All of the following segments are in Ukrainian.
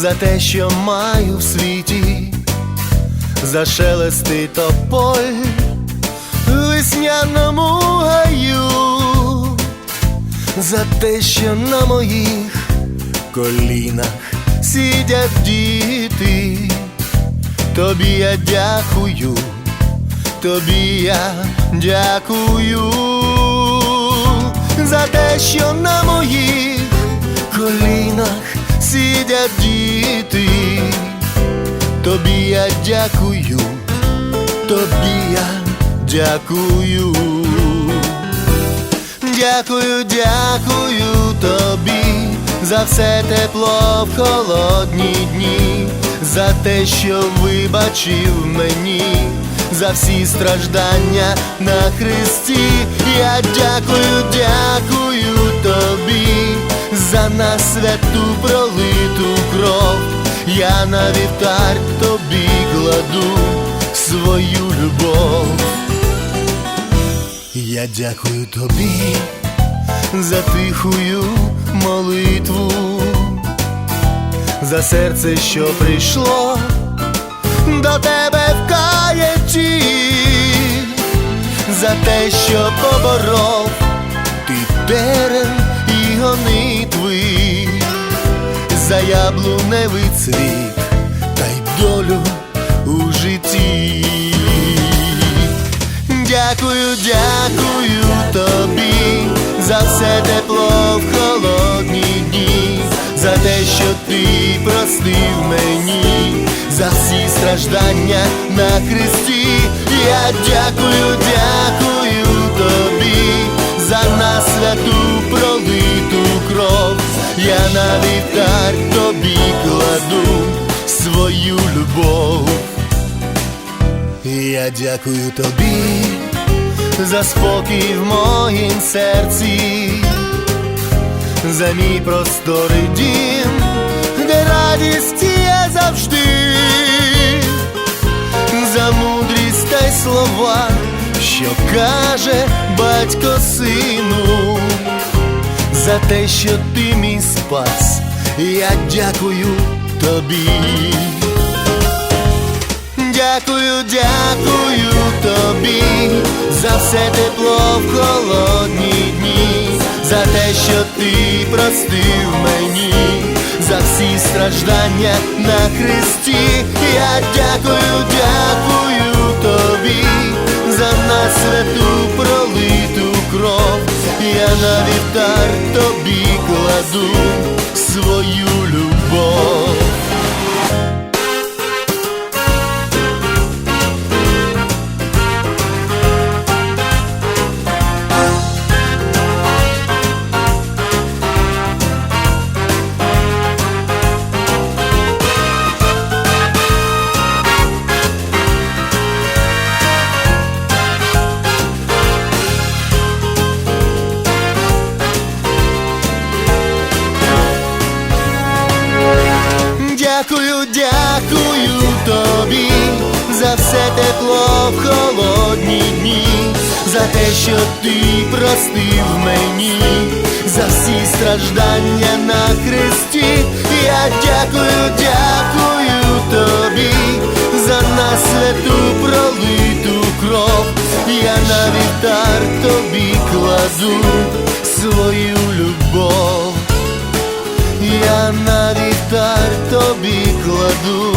за те, що маю в світі, за шелести тополь весняному гаю, за те, що на моїх колінах сидять діти, тобі я дякую, тобі я дякую. За те, що на моїх колінах сидять діти, тобі я дякую, тобі я дякую. Дякую, дякую тобі за все тепло в холодні дні, за те, що вибачив мені, за всі страждання на хресті. Я дякую, дякую тобі за нас святу пролиту кров. Я на вівтар тобі кладу свою любов. Я дякую тобі за тихую молитву, за серце, що прийшло до тебе в каєті, за те, що поборов ти терен і гонитви, за яблуневий цвіт та й долю у житті. Дякую, дякую тобі за все тепло в холодні дні, за те, що ти простив мені, за всі страждання на хресті. Я дякую, дякую тобі за нас святу кров. Я на вівтар тобі кладу свою любов. Я дякую тобі за спокій в моїм серці, за мій просторий дім, де радість є завжди, за мудрість та й слова, що каже батько сину, за те, що ти мій спас, я дякую тобі. Дякую, дякую тобі за все тепло в холодні дні, за те, що ти простив мені, за всі страждання на хресті. Я дякую, дякую тобі за нас святу пролиту кров. Я на вівтар тобі кладу свою любов. Я дякую, дякую тобі за нас святу пролиту кров. Я на вівтар тобі кладу свою любов. Я на вівтар тобі кладу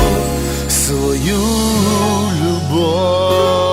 свою любов.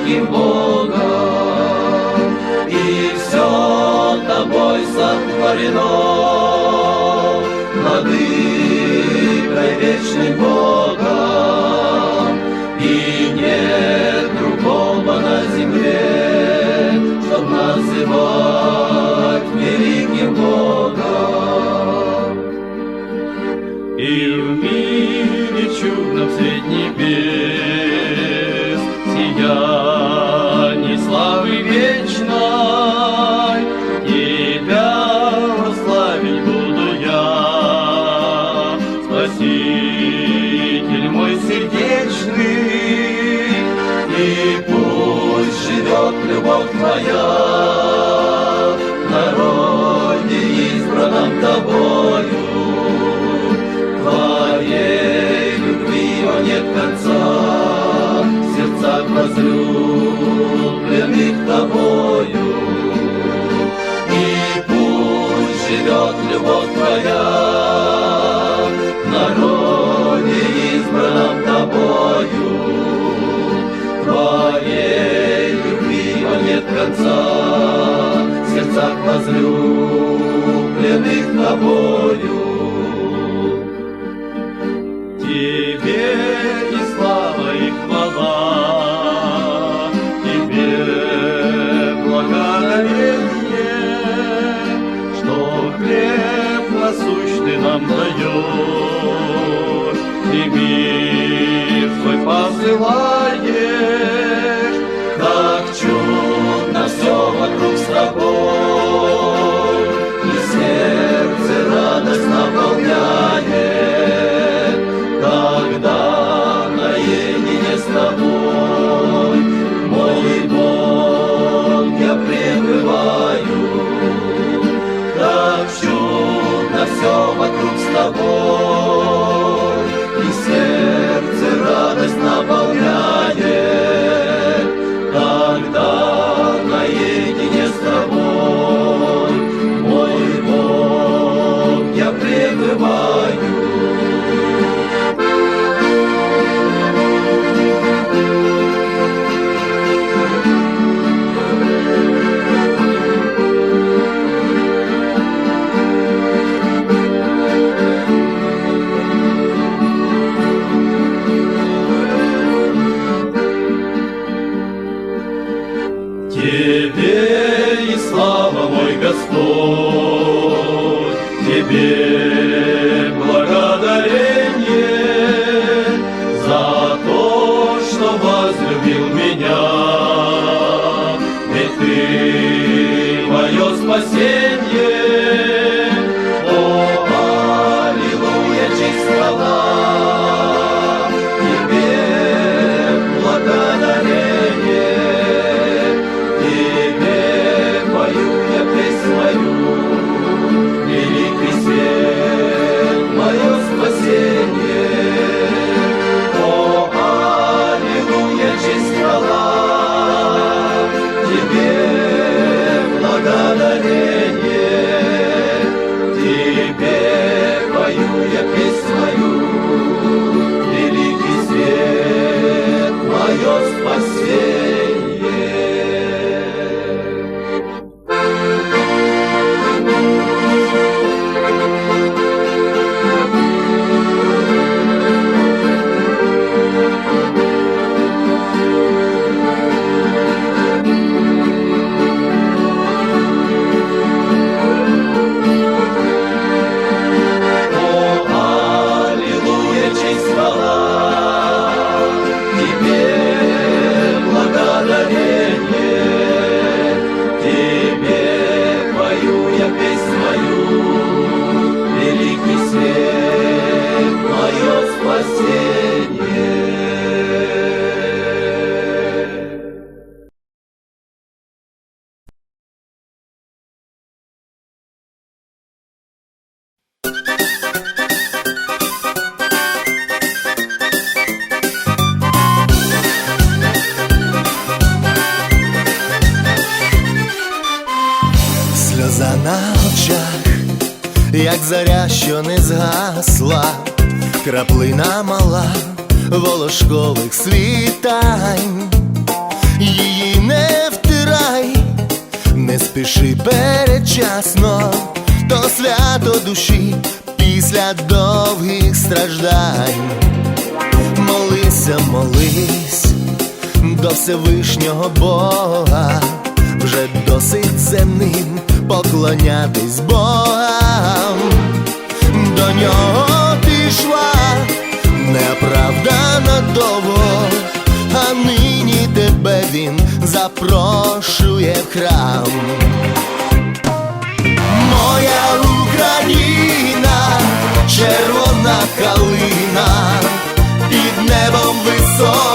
Великим Богом, и все тобой сотворено, владыкой вечным Богом, и нет другого на земле, чтоб называть великим Богом. Спаситель мой сердечный И пусть живет любовь твоя В народе избранном тобою Твоей любви, о нет конца, в сердцах возлюбленных тобою. И пусть живет любовь твоя Твоей любви, о нет конца, в сердцах возлюбленных тобою. Тебе и слава и хвала, Тебе благодарение, Что хлеб насущный нам даешь, И мир свой посылаешь, Тебе и слава мой Господь, краплина мала волошкових світань, її не втирай, не спіши передчасно, то свято душі після довгих страждань. Молися, молись до Всевишнього Бога, вже досить земним поклонятись Богам. До нього він запрошує в храм. Моя Україна, червона калина, під небом високим,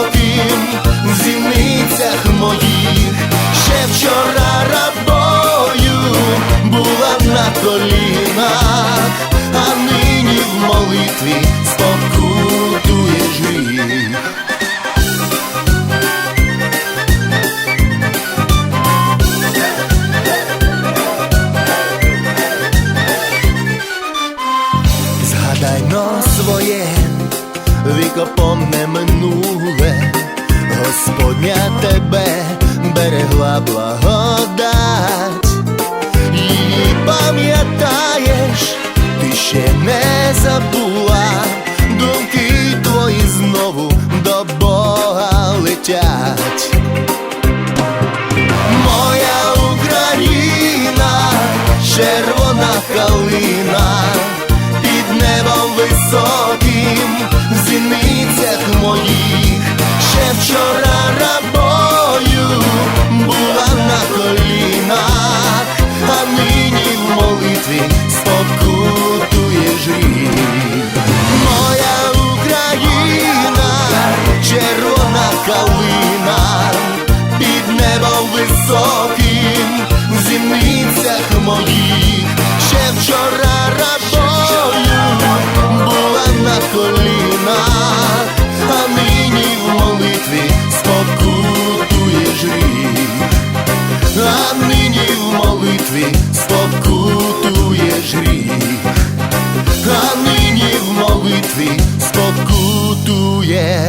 берегла благодать, її пам'ятаєш, ти ще не забула, думки твої знову до Бога летять. Моя Україна, червона калина, під небом високим, в зіницях моїх, ще вчора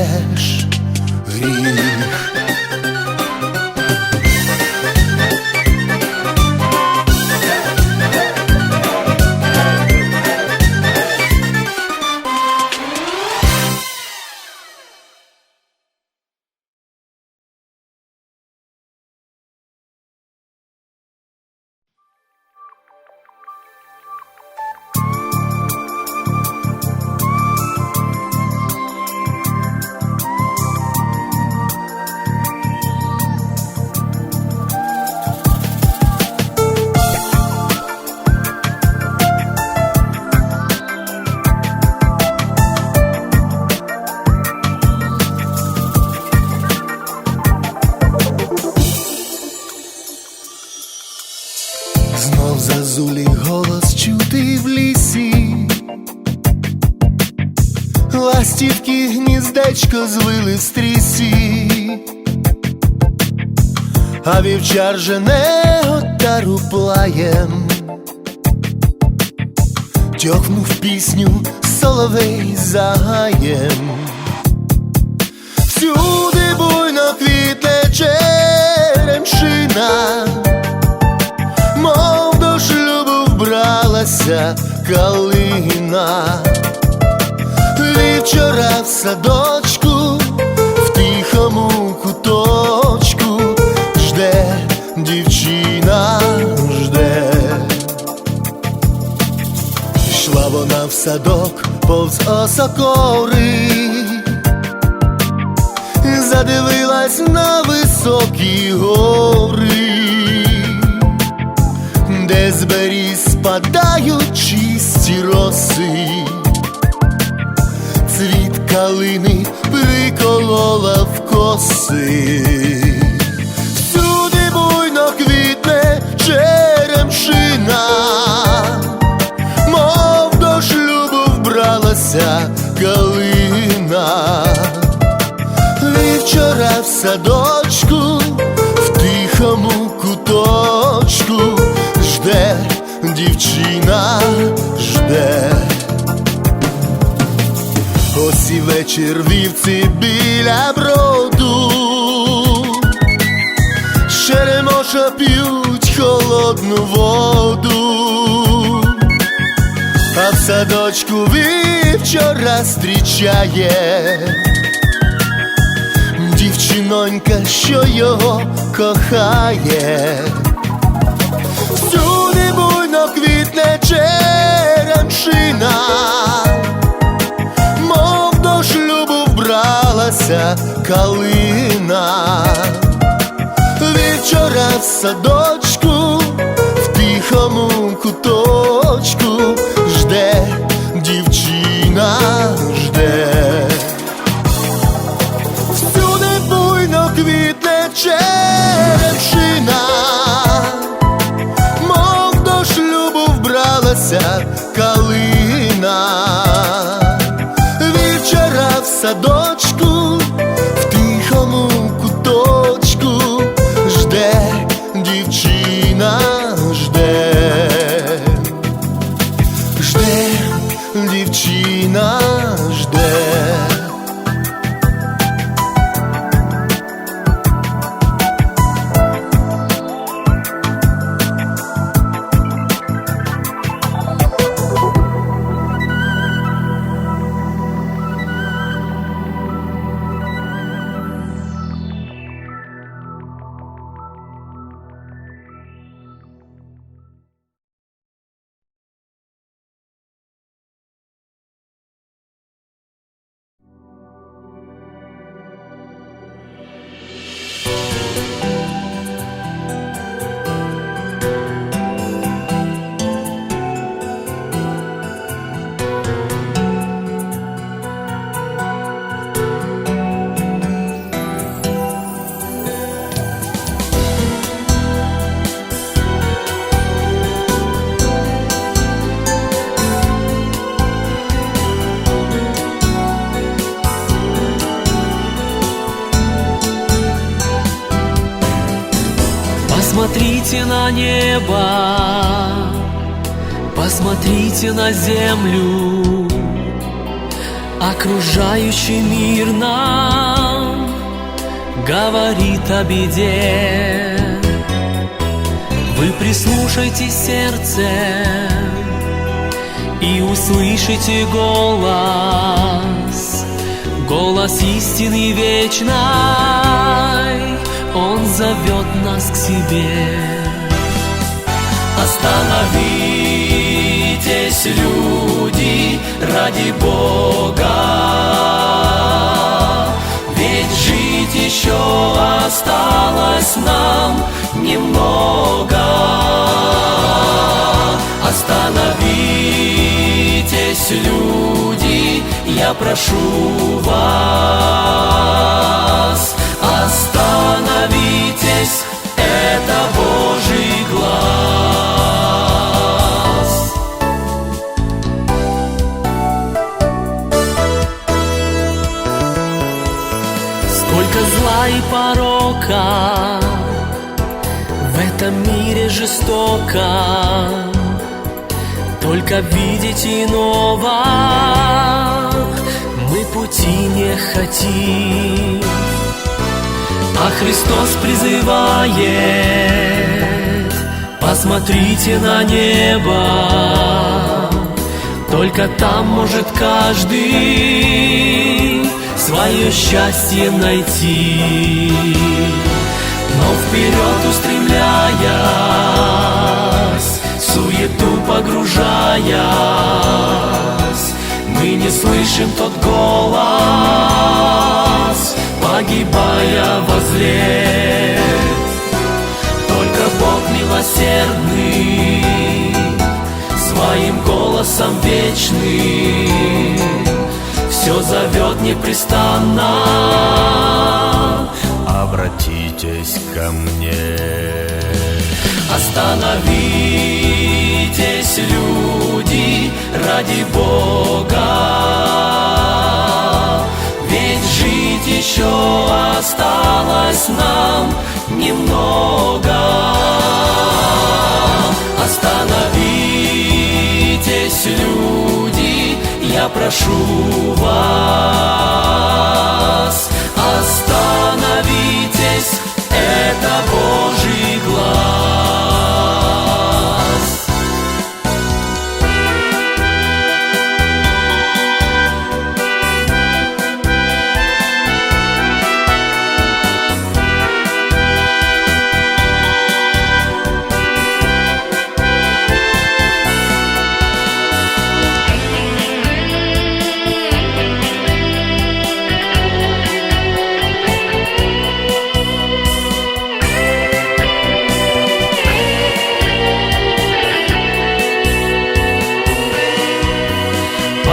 спокутуєш гріх. Гніздечко звили стрісі, а вівчар жене отару плаєм, тьохнув пісню соловей загаєм. Всюди буйно квітне черемшина мов до шлюбу вбралася калина. Вівчора в садочку, в тихому куточку, жде дівчина, жде. Йшла вона в садок повз осокори, задивилась на високі гори. Де з беріз спадають чисті роси, в всюди буйно квітне черемшина, мов до шлюбу вбралася калина. Вчора в садочку, в тихому куточку жде дівчина, Ось вечір вівці біля броду, Черемоша п'ють холодну воду, а в садочку вівчора зустрічає. Дівчинонька, що його кохає. Всюди буйно квітне черемшина, вбралася калина. Вечора в садочку, в тихому куточку на небо, посмотрите на землю, окружающий мир нам говорит о беде. Вы прислушайтесь сердцем и услышите голос, голос истины вечной. Он зовет нас к себе. Остановитесь, люди, ради Бога, ведь жить еще осталось нам немного. Остановитесь, люди, я прошу вас, остановитесь, это Божий глаз. Сколько зла и порока в этом мире жестоко, только видеть иного мы пути не хотим. А Христос призывает, посмотрите на небо, только там может каждый свое счастье найти. Но вперед устремляясь, суету погружаясь, мы не слышим тот голос, погибая возле. Только Бог милосердный, своим голосом вечным, все зовет непрестанно. Обратитесь ко мне. Остановитесь, люди, ради Бога, ведь жить еще осталось нам немного. Остановитесь, люди, прошу вас,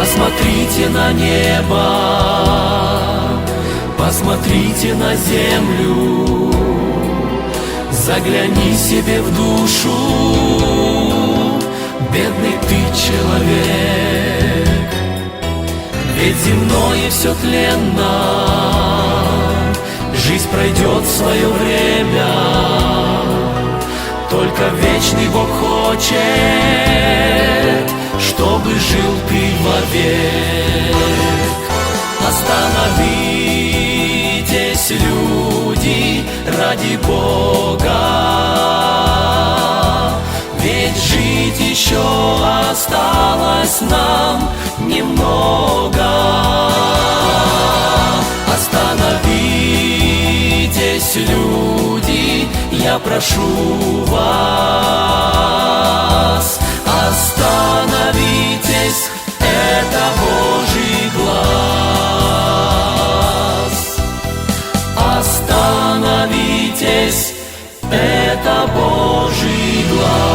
Посмотрите на небо, посмотрите на землю, загляни себе в душу, бедный ты человек. Ведь земное все тленно, жизнь пройдет свое время, только вечный Бог хочет, чтобы жил ты вовек. Остановитесь, люди, ради Бога, ведь жить еще осталось нам немного. Остановитесь, люди, я прошу вас, Остановитесь, это Божий глаз. Остановитесь, это Божий глаз.